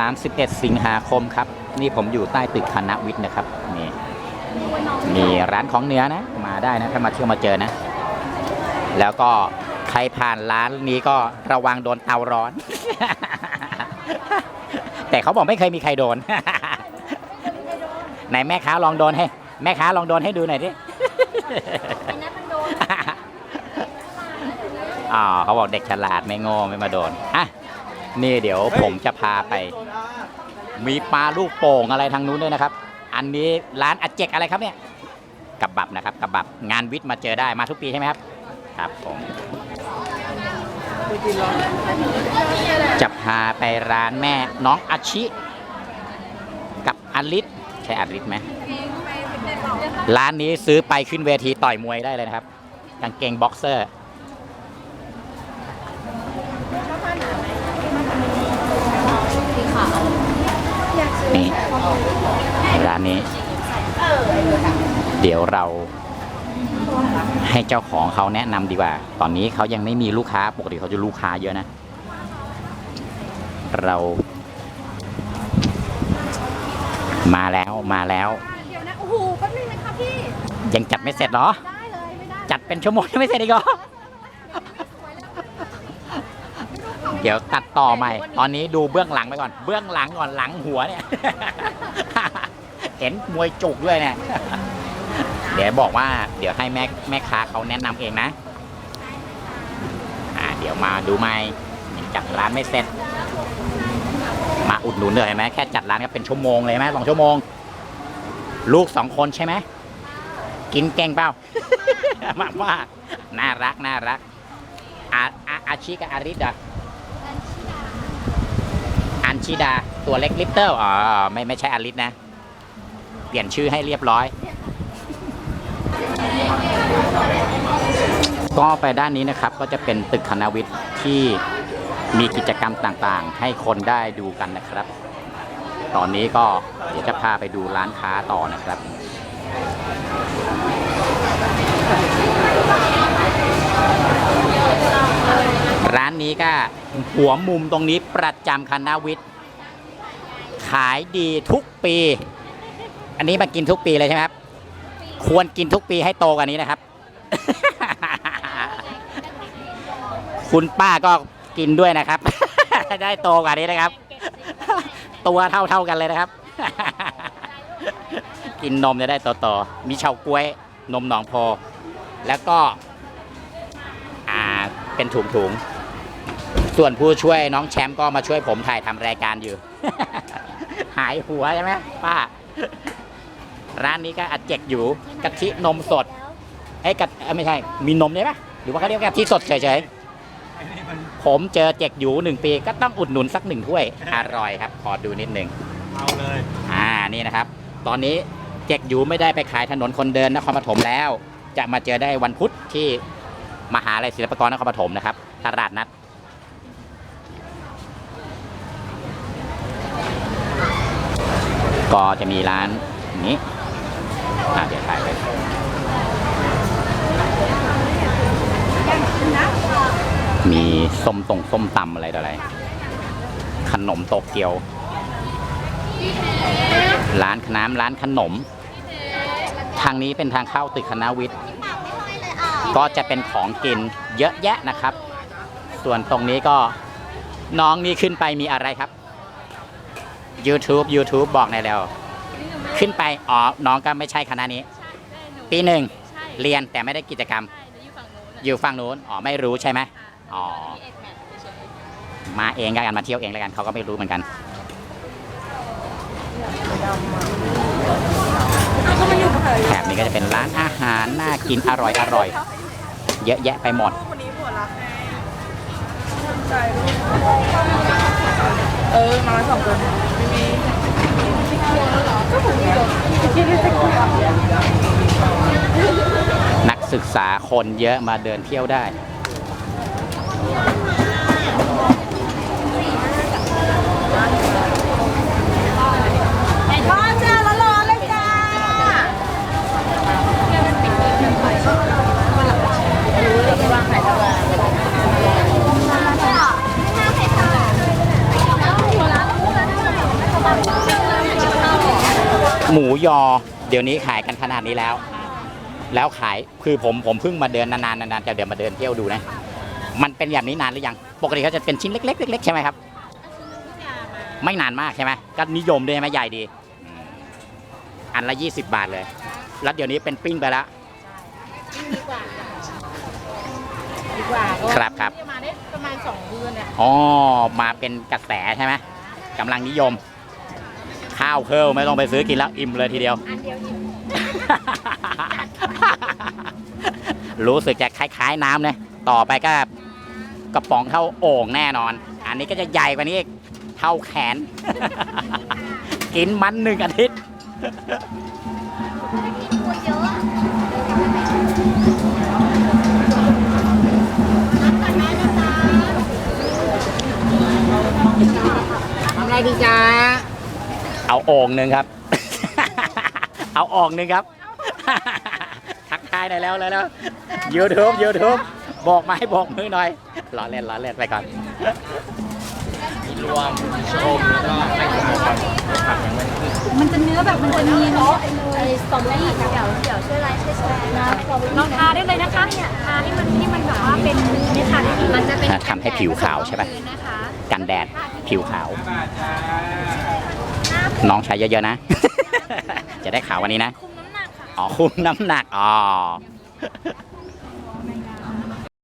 31 สิงหาคมครับ นี่ผมอยู่ใต้ตึกคณะวิทย์นะครับนี่มีร้านของเหนือนะ มาได้นะ ถ้ามาเที่ยวมาเจอนะ แล้วก็ใครผ่านร้านนี้ก็ระวังโดนเตาร้อน แต่เขาบอกไม่เคยมีใครโดนไหนแม่ค้าลองโดนให้ แม่ค้าลองโดนให้ดูหน่อยดิอันนั้นมันโดนอ๋อเขาบอกเด็กฉลาดไม่โง่ไม่มาโดนอะ นี่เดี๋ยวผมจะพาไป มีปลาลูกโป่งอะไรทางนู้นด้วยนะครับ อันนี้ร้านอาเจกอะไรครับเนี่ยกับบับนะครับกับบับงานวิทย์มาเจอได้มาทุกปีใช่ไหมครับ ครับผมจะพาไปร้านแม่น้องอาชิ กับอลิศใช่อลิศไหมร้านนี้ซื้อไปขึ้นเวทีต่อยมวยได้เลยนะครับกางเกงบ็อกเซอร์ นี่ร้านนี้ เดี๋ยวเราให้เจ้าของเขาแนะนำดีกว่า ตอนนี้เขายังไม่มีลูกค้า ปกติเขาจะลูกค้าเยอะนะ เรา มาแล้วมาแล้วเดี๋ยวนะโอ้โหแป๊บนึงนะคะพี่ ยังจัดไม่เสร็จเหรอ ได้เลยไม่ได้จัดเป็นชั่วโมงยังไม่เสร็จอีกเหรอ เดี๋ยวตัดต่อใหม่ ตอนนี้ดูเบื้องหลังไปก่อน เบื้องหลังก่อนหลังหัวเนี่ย เห็นมวยจุกด้วยเนี่ย เดี๋ยวบอกว่าเดี๋ยวให้แม่แม่ค้าเขาแนะนำเองนะ อ่า เดี๋ยวมาดูใหม่จัดร้านไม่เสร็จ มาอุดหนุนเลยเห็นไหมแค่จัดร้านก็เป็นชั่วโมงเลยไหมสองชั่วโมง ลูกสองคนใช่ไหม กินเก่งเปล่ามากมากน่ารักน่ารักอาอาอาชิกับอาริดอะ ชิดา ตัวเล็กลิปเตอร์อ๋อไม่ไม่ใช่อาริดนะ เปลี่ยนชื่อให้เรียบร้อย ก็ไปด้านนี้นะครับก็จะเป็นตึกคณะวิทย์ที่มีกิจกรรมต่างๆ ให้คนได้ดูกันนะครับ ตอนนี้ก็เดี๋ยวจะพาไปดูร้านค้าต่อนะครับร้านนี้ก็หัวมุมตรงนี้ประจำคณะวิทย์ายดีทุกปี อันนี้มากินทุกปีเลยใช่ไหมครับ ควรกินทุกปีให้โตกว่านี้นะครับ คุณป้าก็กินด้วยนะครับ ได้โตกว่านี้นะครับ ตัวเท่าเท่าๆกันเลยนะครับ กินนมจะได้โตๆมีเฉาก๊วยนมหนองโพแล้วก็อ่าเป็นถุงถุงๆ ส่วนผู้ช่วยน้องแชมป์ก็มาช่วยผมถ่ายทำรายการอยู่ายหัวใช่ไหมป้า ร้านนี้ก็อัดเจกอยู่กะทินมสดเอ้ยกะเอ้ยไม่ใช่ มีนมได้ปะหรือว่าเขาเรียกว่ากะทิสดเฉยๆผมเจอเจกอยู่หนึ่งปีก็ต้องอุดหนุนสักหนึ่งถ้วย อร่อยครับ ขอดูนิดหนึ่งเอาเลย อ่านี่นะครับ ตอนนี้เจกอยู่ไม่ได้ไปขายถนนคนเดินนครปฐมแล้ว จะมาเจอได้วันพุธที่มหาลัยศิลปากรนครปฐมนะครับตลาดนัด ก็จะมีร้านนี้อ่าเดี๋ยวถ่ายไปมีส้มตรงส้มตำอะไรต่ออะไร ขนมโตเกียว ร้านน้ำร้านขนม ทางนี้เป็นทางเข้าตึกคณะวิทย์ ก็จะเป็นของกินเยอะแยะนะครับ ส่วนตรงนี้ก็น้องนี่ขึ้นไปมีอะไรครับ YouTube YouTube บอกในอยแล้ว ขึ้นไป อ๋อ น้องก็ไม่ใช่คณะนี้ ปีหนึ่งใช่เรียนแต่ไม่ได้กิจกรรมใช่หนูอยู่ฝั่งนู้นอยู่ฝั่งนู้น อ๋อ ไม่รู้ใช่ไหมอ๋อที่เอ็ดแมทเฉยมาเองแล้วกัน มาเที่ยวเองแล้วกัน เขาก็ไม่รู้เหมือนกัน แถบนี้ก็จะเป็นร้านอาหาร น่ากินอร่อยอร่อย เยอะแยะไปหมด คนนี้หัวรักไงใจ เออ มาสองคนไม่มีก็ผมมีคิดเลยสักคนนักศึกษาคนเยอะมาเดินเที่ยวได้ หมูยอ เดี๋ยวนี้ขายกันขนาดนี้แล้ว แล้วขายคือผมผมเพิ่งมาเดินนานๆนานๆจะเดินมาเดินเที่ยวดูนะ มันเป็นแบบนี้นานหรือยัง ปกติเขาจะเป็นชิ้นเล็กๆเล็กๆใช่ไหมครับ ไม่นานมากใช่ไหมก็นิยมด้วยใช่ไหมใหญ่ดีอืมอันละ 20 บาทเลย แล้วเดี๋ยวนี้เป็นปิ้งไปแล้วดีกว่าดีกว่าก็ครับครับมาได้ประมาณสองเดือนเนี่ยอ๋อมาเป็นกระแสใช่ไหมกำลังนิยม ข้าวเคิลไม่ต้องไปซื้อกินแล้วอิ่มเลยทีเดียว อันเดียวอิ่มรู้สึกจะคล้ายๆน้ำเนี่ยต่อไปก็กระป๋องเท่าโอ่งแน่นอน อันนี้ก็จะใหญ่กว่านี้อีกเท่าแขน กินมันหนึ่งอาทิตย์ตัวเยอะ เอาโอ่งหนึ่งครับ เอาโอ่งหนึ่งครับ ทักทายได้แล้วแล้วแล้วยูทูบยูทูบบอกมาให้บอกมือหน่อยล้อเล่นล้อเล่นไปก่อนรวมชมแล้วก็ไม่ขายครับมันจะเนื้อแบบมันจะมีเนาะไอ้สตรอเบอรี่เดี๋ยวเดี๋ยวช่วยไลค์ช่วยแชร์นะลองทาได้เลยนะคะเนี่ยทาให้มันให้มันแบบว่าเป็นเนี่ยทาได้ดีมันจะเป็นทำให้ผิวขาวใช่ปะนะคะกันแดดผิวขาว น้องใช้เยอะๆนะ จะได้ขาววันนี้นะ คุมน้ำหนักค่ะ อ๋อ คุมน้ำหนัก อ๋อ